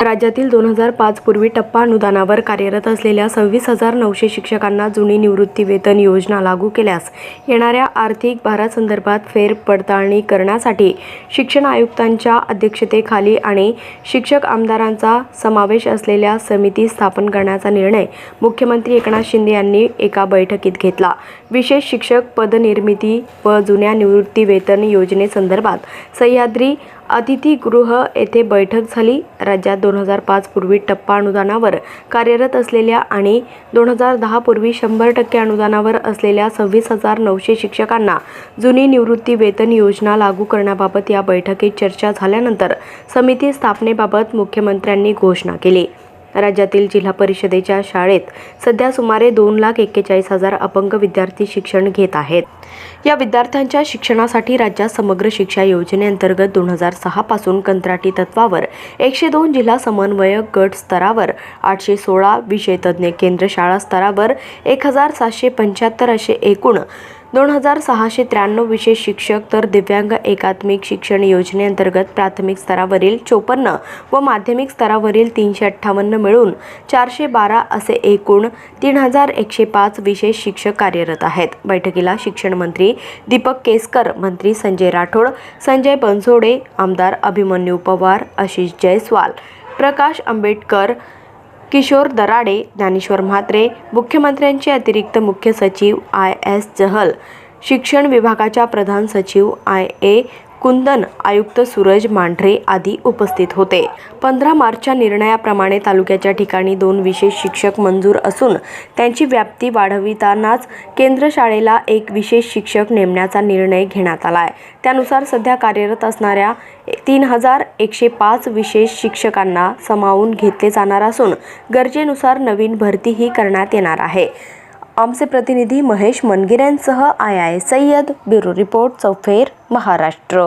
राज्यातील दोन हजार पाच पूर्वी टप्पा अनुदानावर कार्यरत असलेल्या सव्वीस हजार नऊशे शिक्षकांना जुनी निवृत्ती वेतन योजना लागू केल्यास येणाऱ्या आर्थिक भारासंदर्भात फेर पडताळणी करण्यासाठी शिक्षण आयुक्तांच्या अध्यक्षतेखाली आणि शिक्षक आमदारांचा समावेश असलेल्या समिती स्थापन करण्याचा निर्णय मुख्यमंत्री एकनाथ शिंदे यांनी एका बैठकीत घेतला. विशेष शिक्षक पदनिर्मिती व जुन्या निवृत्ती वेतन योजनेसंदर्भात सह्याद्री अतिथीगृह येथे बैठक झाली. राज्यात दोन हजार पाच पूर्वी टप्पा अनुदानावर कार्यरत असलेल्या आणि दोन हजार दहा पूर्वी शंभर टक्के अनुदानावर असलेल्या सव्वीस हजार नऊशे शिक्षकांना जुनी निवृत्ती वेतन योजना लागू करण्याबाबत या बैठकीत चर्चा झाल्यानंतर समिती स्थापनेबाबत मुख्यमंत्र्यांनी घोषणा केली. राज्यातील जिल्हा परिषदेच्या शाळेत सध्या सुमारे दोन लाख एक्केचाळीस हजार अपंग विद्यार्थी शिक्षण घेत आहेत. या विद्यार्थ्यांच्या शिक्षणासाठी राज्यात समग्र शिक्षा योजनेअंतर्गत दोन हजार सहापासून कंत्राटी तत्वावर एकशे दोन जिल्हा समन्वयक गट स्तरावर आठशे सोळा विषय तज्ज्ञ केंद्र शाळा स्तरावर एक हजार सातशे पंच्याहत्तर असे एकूण दोन हजार सहाशे त्र्याण्णव विशेष शिक्षक तर दिव्यांग एकात्मिक शिक्षण योजनेअंतर्गत प्राथमिक स्तरावरील चोपन्न व माध्यमिक स्तरावरील तीनशे अठ्ठावन्न मिळून चारशे बारा असे एकूण तीन हजार एकशे पाच विशेष शिक्षक कार्यरत आहेत. बैठकीला शिक्षण मंत्री दीपक केसकर मंत्री संजय राठोड संजय बनसोडे आमदार अभिमन्यू पवार आशिष जयस्वाल प्रकाश आंबेडकर किशोर दराडे ज्ञानेश्वर म्हात्रे मुख्यमंत्र्यांचे अतिरिक्त मुख्य सचिव आय एस चहल शिक्षण विभागाच्या प्रधान सचिव आय ए कुंदन आयुक्त सूरज मांढरे आदी उपस्थित होते. पंधरा मार्चच्या निर्णयाप्रमाणे तालुक्याच्या ठिकाणी दोन विशेष शिक्षक मंजूर असून त्यांची व्याप्ती वाढवितानाच केंद्र शाळेला एक विशेष शिक्षक नेमण्याचा निर्णय घेण्यात आला आहे त्यानुसार सध्या कार्यरत असणाऱ्या तीन हजार एकशे पाच विशेष शिक्षकांना सामावून घेतले जाणार असून गरजेनुसार नवीन भरतीही करण्यात येणार आहे. आमचे प्रतिनिधी Mahesh मनगिऱ्यांसह I I Sayyad bureau report चौफेर महाराष्ट्र.